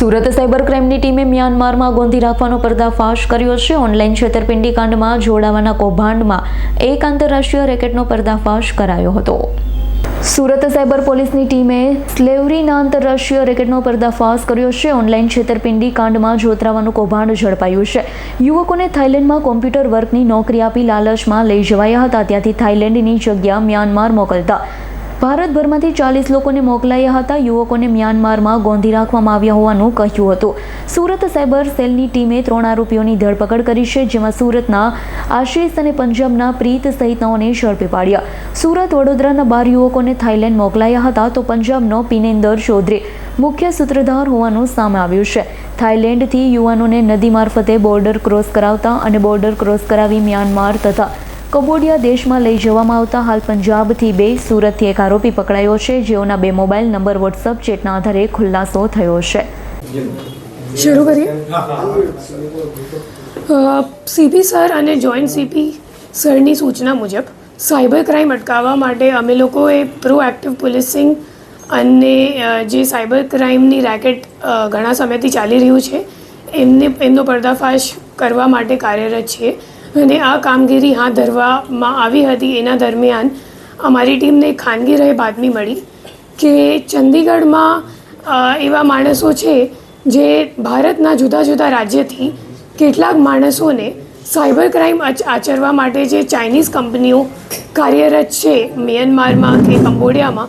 Surat cyber ક્રાઇમની ટીમે મ્યાનમારમાં ગોંધી રાખવાનો પર્દાફાશ કર્યો છે. ઓનલાઈન છેતરપિંડી કાંડમાં જોડાવાના કૌભાંડમાં એક આંતરરાષ્ટ્રીય રેકેટનો પર્દાફાશ કરાયો હતો. સુરત સાયબર પોલીસની ટીમે સ્લેવરીના આંતરરાષ્ટ્રીય રેકેટનો પર્દાફાશ કર્યો છે. ઓનલાઈન છેતરપિંડી કાંડમાં જોતરાવાનું કૌભાંડ ઝડપાયું છે. યુવકોને થાઇલેન્ડમાં કોમ્પ્યુટર વર્કની નોકરી આપી લાલચમાં લઈ જવાયા હતા. ત્યાંથી થાઇલેન્ડની જગ્યા મ્યાનમાર મોકલતા ભારતભરમાંથી ચાલીસ લોકોને મોકલાયા હતા. યુવકોને મ્યાનમારમાં ગોંધી રાખવામાં આવ્યા હોવાનું કહ્યું હતું. સુરત સાયબર સેલની ટીમે ત્રણ આરોપીઓની ધરપકડ કરી છે, જેમાં સુરતના આશિષ અને પંજાબના પ્રીત સહિતનાઓને ઝડપી પાડ્યા. સુરત વડોદરાના બાર યુવકોને થાઇલેન્ડ મોકલાયા હતા, તો પંજાબનો પિનેન્દર ચૌધરી મુખ્ય સૂત્રધાર હોવાનું સામે આવ્યું છે. થાઇલેન્ડથી યુવાનોને નદી મારફતે બોર્ડર ક્રોસ કરાવતા અને બોર્ડર ક્રોસ કરાવી મ્યાનમાર તથા કમ્બોડિયા દેશમાં લઈ જવામાં આવતા હાલ પંજાબથી બે સુરતથી એક આરોપી પકડાયો છે. જેઓના બે મોબાઈલ નંબર વોટ્સઅપ ચેટના આધારે ખુલાસો થયો છે. શરૂ કરીએ? સીપી સર અને જોઈન્ટ સીપી સરની સૂચના મુજબ સાયબર ક્રાઇમ અટકાવવા માટે અમે લોકોએ પ્રોએક્ટિવ પોલીસિંગ અને જે સાયબર ક્રાઇમની રેકેટ ઘણા સમયથી ચાલી રહ્યું છે એમને એમનો પર્દાફાશ કરવા માટે કાર્યરત છીએ. અને આ કામગીરી હાથ ધરવામાં આવી હતી. એના દરમિયાન અમારી ટીમને ખાનગી રહે બાતમી મળી કે ચંદીગઢમાં એવા માણસો છે જે ભારતના જુદા જુદા રાજ્યથી કેટલાક માણસોને સાયબર ક્રાઇમ આચરવા માટે જે ચાઇનીઝ કંપનીઓ કાર્યરત છે મ્યાનમારમાં કે કંબોડિયામાં,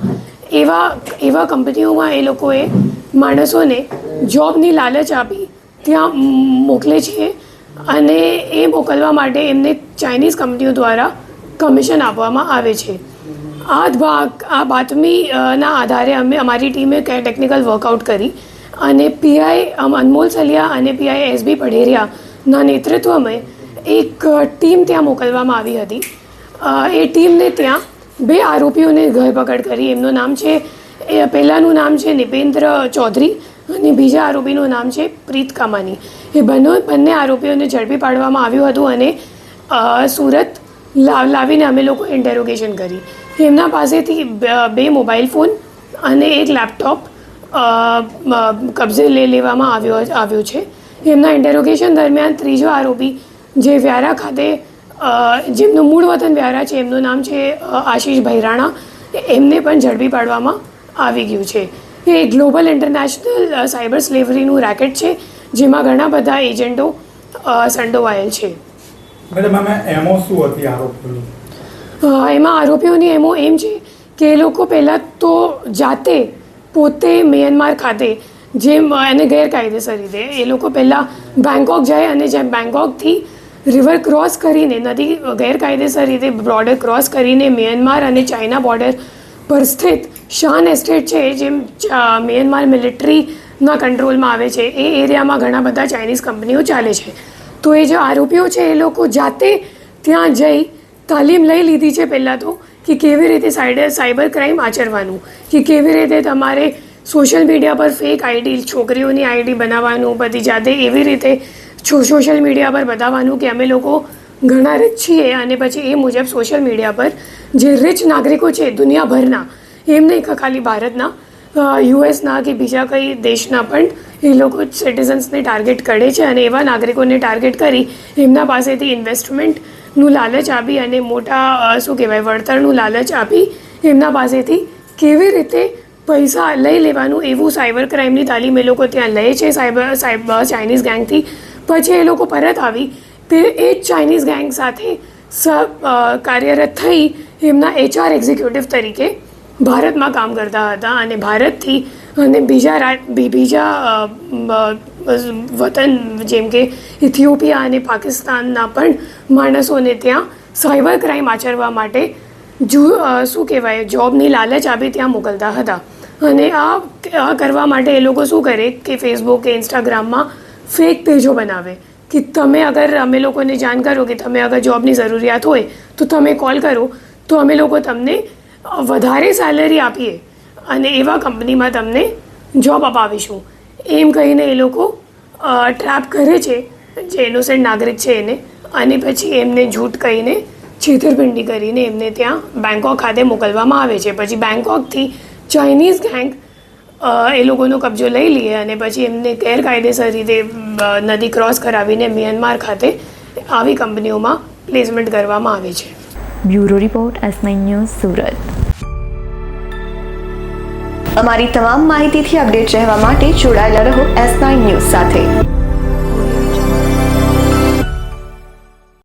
એવા એવા કંપનીઓમાં એ લોકોએ માણસોને જોબની લાલચ આપી. ત્યાં મોકલે છે અને એ મોકલવા માટે એમને ચાઇનીઝ કંપનીઓ દ્વારા કમિશન આપવામાં આવે છે. આ ભાગ, આ બાતમીના આધારે અમે અમારી ટીમે ટેકનિકલ વર્કઆઉટ કરી અને પીઆઈ અનમોલ સલિયા અને પીઆઈ એસબી પઢેરિયાના નેતૃત્વમાં એક ટીમ ત્યાં મોકલવામાં આવી હતી. એ ટીમને ત્યાં બે આરોપીઓને ધરપકડ કરી. એમનું નામ છે, એ પહેલાંનું નામ છે નિપેન્દ્ર ચૌધરી અને બીજા આરોપીનું નામ છે પ્રીત કામાની. એ બંને બંને આરોપીઓને ઝડપી પાડવામાં આવ્યું હતું અને સુરત લાવ, લાવીને અમે લોકો ઇન્ટેરોગેશન કરી. એમના પાસેથી બે મોબાઈલ ફોન અને એક લેપટોપ કબજે લઈ લેવામાં આવ્યો આવ્યો છે. એમના ઇન્ટેરોગેશન દરમિયાન ત્રીજો આરોપી, જે વ્યારા ખાતે જેમનું મૂળ વતન વ્યારા છે, એમનું નામ છે આશીષ ભૈરાણા, એમને પણ ઝડપી પાડવામાં આવી ગયું છે. એ ગ્લોબલ ઇન્ટરનેશનલ સાયબર સ્લેવરીનું રેકેટ છે જેમાં ઘણા બધા એજન્ટો સંડોવાયેલ છે. મેડમ આમાં એમો શું હતી આરોપીની એમાં આરોપીઓની એમો એમ છે કે એ લોકો પહેલાં તો જાતે પોતે મ્યાનમાર ખાતે જેમ એને ગેરકાયદેસર રીતે એ લોકો પહેલાં બેંકોક જાય અને જેમ બેંકોકથી રિવર ક્રોસ કરીને નદી ગેરકાયદેસર રીતે બોર્ડર ક્રોસ કરીને મ્યાનમાર અને ચાઇના બોર્ડર પર સ્થિત શાન એસ્ટેટ છે ચા- મ્યાનમાર મિલિટરીના કંટ્રોલમાં આવે છે. એ એરિયામાં ઘણા બધા ચાઇનીઝ કંપનીઓ ચાલે છે. તો એ જે આરોપીઓ છે, એ લોકો જાતે ત્યાં જઈ તાલીમ લઈ લીધી છે પહેલાં તો કે કેવી રીતે સાઇડર સાયબર ક્રાઇમ આચરવાનું, કે કેવી રીતે તમારે સોશિયલ મીડિયા પર ફેક આઈડી, છોકરીઓની આઈડી બનાવવાનું, બધી જાતે એવી રીતે સોશિયલ મીડિયા પર બતાવવાનું કે અમે લોકો ઘણા રીચ છીએ. અને પછી એ મુજબ સોશિયલ મીડિયા પર જે રીચ નાગરિકો છે દુનિયાભરના એમ નહીં કે ખાલી ભારતના યુએસના કે બીજા કઈ દેશના પણ એ લોકો સિટીઝન્સને ટાર્ગેટ કરે છે. અને એવા નાગરિકોને ટાર્ગેટ કરી એમના પાસેથી ઇન્વેસ્ટમેન્ટનું લાલચ આપી અને મોટા શું કહેવાય, વળતરનું લાલચ આપી એમના પાસેથી કેવી રીતે પૈસા લઈ લેવાનું એવું સાયબર ક્રાઇમની તાલીમ એ લોકો ત્યાં લે છે. સાયબર સાયબર ચાઇનીઝ ગેંગથી પછી એ લોકો પરત આવી તે એ જ ચાઇનીઝ ગેંગ સાથે કાર્યરત થઈ એમના એચઆર એક્ઝિક્યુટિવ તરીકે ભારતમાં કામ કરતા હતા અને ભારતથી અને બીજા બીજા વતન જેમ કે ઇથિયોપિયા અને પાકિસ્તાનના પણ માણસોને ત્યાં સાયબર ક્રાઇમ આચરવા માટે જુ શું કહેવાય જોબની લાલચ આપી ત્યાં મોકલતા હતા. અને આ કરવા માટે એ લોકો શું કરે કે ફેસબુક કે ઇન્સ્ટાગ્રામમાં ફેક પેજો બનાવે. કે તમે અગર અમે લોકોને જાણ કરો કે તમે અગર જોબની જરૂરિયાત હોય, તો તમે કોલ કરો, તો અમે લોકો તમને વધારે સેલરી આપીએ અને એવા કંપનીમાં તમને જોબ અપાવીશું. એમ કહીને એ લોકો ટ્રેપ કરે છે જે ઇનોસેન્ટ નાગરિક છે એને અને પછી એમને જૂઠ કહીને છેતરપિંડી કરીને એમને ત્યાં બેંકોક ખાતે મોકલવામાં આવે છે. પછી બેંકોકથી ચાઇનીઝ ગેંગ એ લોકોનો કબજો લઈ લઈએ અને પછી એમને ગેરકાયદેસર રીતે નદી ક્રોસ કરાવીને મ્યાનમાર ખાતે આવી કંપનીઓમાં પ્લેસમેન્ટ કરવામાં આવે છે. Bureau report S nine news, Surat. અમારી તમામ માહિતીથી અપડેટ રહેવા માટે જોડાયેલા રહો એસ નાઇન ન્યૂઝ સાથે.